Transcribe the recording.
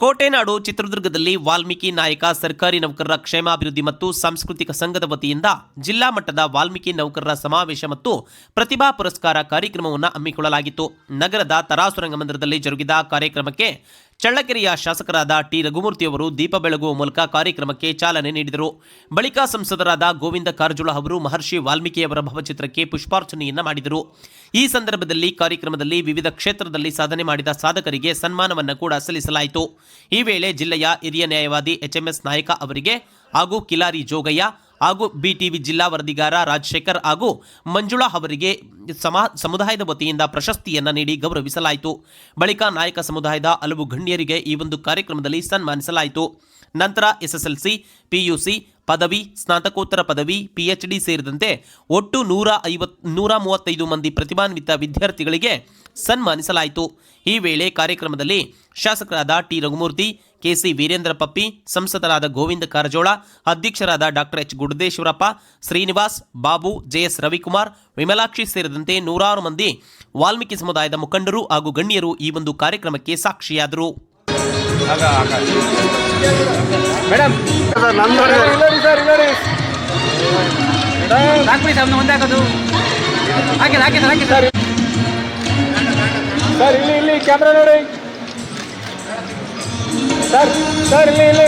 ಕೋಟೆನಾಡು ಚಿತ್ರದುರ್ಗದಲ್ಲಿ ವಾಲ್ಮೀಕಿ ನಾಯಕ, ಸರ್ಕಾರಿ ನೌಕರರ ಕ್ಷೇಮಾಭಿವೃದ್ಧಿ ಮತ್ತು ಸಾಂಸ್ಕೃತಿಕ ಸಂಘದ ವತಿಯಿಂದ ಜಿಲ್ಲಾ ಮಟ್ಟದ ವಾಲ್ಮೀಕಿ ನೌಕರರ ಸಮಾವೇಶ ಮತ್ತು ಪ್ರತಿಭಾ ಪುರಸ್ಕಾರ ಕಾರ್ಯಕ್ರಮವನ್ನು ಹಮ್ಮಿಕೊಳ್ಳಲಾಗಿತ್ತು. ನಗರದ ತರಾಸುರಂಗ ಮಂದಿರದಲ್ಲಿ ಜರುಗಿದ ಕಾರ್ಯಕ್ರಮಕ್ಕೆ ಚಳ್ಳಕೆರೆಯ ಶಾಸಕರಾದ ಟಿ ರಘುಮೂರ್ತಿ ಅವರು ದೀಪ ಬೆಳಗುವ ಮೂಲಕ ಕಾರ್ಯಕ್ರಮಕ್ಕೆ ಚಾಲನೆ ನೀಡಿದರು. ಬಳಿಕ ಸಂಸದರಾದ ಗೋವಿಂದ ಕಾರಜೋಳ ಅವರು ಮಹರ್ಷಿ ವಾಲ್ಮೀಕಿಯವರ ಭಾವಚಿತ್ರಕ್ಕೆ ಪುಷ್ಪಾರ್ಚನೆಯನ್ನು ಮಾಡಿದರು. ಈ ಸಂದರ್ಭದಲ್ಲಿ ಕಾರ್ಯಕ್ರಮದಲ್ಲಿ ವಿವಿಧ ಕ್ಷೇತ್ರದಲ್ಲಿ ಸಾಧನೆ ಮಾಡಿದ ಸಾಧಕರಿಗೆ ಸನ್ಮಾನವನ್ನು ಕೂಡ ಸಲ್ಲಿಸಲಾಯಿತು. ಈ ವೇಳೆ ಜಿಲ್ಲೆಯ ಹಿರಿಯ ನ್ಯಾಯವಾದಿ ಎಚ್ಎಂಎಸ್ ನಾಯಕ ಅವರಿಗೆ ಹಾಗೂ ಕಿಲಾರಿ ಜೋಗಯ್ಯ ಹಾಗೂ ಬಿಟಿವಿ ಜಿಲ್ಲಾ ವರದಿಗಾರ ರಾಜಶೇಖರ್ ಹಾಗೂ ಮಂಜುಳಾ ಅವರಿಗೆ ಸಮಾ, ಸಮುದಾಯದ ವತಿಯಿಂದ ಪ್ರಶಸ್ತಿಯನ್ನು ನೀಡಿ ಗೌರವಿಸಲಾಯಿತು. ಬಳಿಕ ನಾಯಕ ಸಮುದಾಯದ ಹಲವು ಗಣ್ಯರಿಗೆ ಈ ಒಂದು ಕಾರ್ಯಕ್ರಮದಲ್ಲಿ ಸನ್ಮಾನಿಸಲಾಯಿತು. ನಂತರ ಎಸ್ಎಸ್ಎಲ್ಸಿ, ಪಿಯುಸಿ ಪದವಿ, ಸ್ನಾತಕೋತ್ತರ ಪದವಿ ಪಿಎಚ್ಡಿ ಸೇರಿದಂತೆ ಒಟ್ಟು ನೂರ ಐವತ್, ನೂರ ಮೂವತ್ತೈದು ಮಂದಿ ಪ್ರತಿಭಾನ್ವಿತ ವಿದ್ಯಾರ್ಥಿಗಳಿಗೆ ಸನ್ಮಾನಿಸಲಾಯಿತು. ಈ ವೇಳೆ ಕಾರ್ಯಕ್ರಮದಲ್ಲಿ ಶಾಸಕರಾದ T Raghumurthy K C Veerendra Puppy, ಸಂಸದರಾದ ಗೋವಿಂದ ಕಾರಜೋಳ, ಅಧ್ಯಕ್ಷರಾದ doctor H Gudadeshwarappa Srinivas, Babu J S Ravikumar, Vimalakshi ಸೇರಿದಂತೆ ನೂರಾರು ಮಂದಿ ವಾಲ್ಮೀಕಿ ಸಮುದಾಯದ ಮುಖಂಡರು ಹಾಗೂ ಗಣ್ಯರು ಈ ಒಂದು ಕಾರ್ಯಕ್ರಮಕ್ಕೆ ಸಾಕ್ಷಿಯಾದರು. ಮೇಡಮ್. ಹಾಕ್ಬಿಡಿ ಸರ್ ಒಂದೇ ಹಾಕೋದು. ಹಾಕಿ ಹಾಕಿ ಸರ್ ಹಾಕಿ ಸರ್ ಸರ್ ಇಲ್ಲಿ ಇಲ್ಲಿ ಕ್ಯಾಮ್ರಾ ನೋಡಿ. ಸರ್ ಸರ್ ಇಲ್ಲಿ ಇಲ್ಲಿ.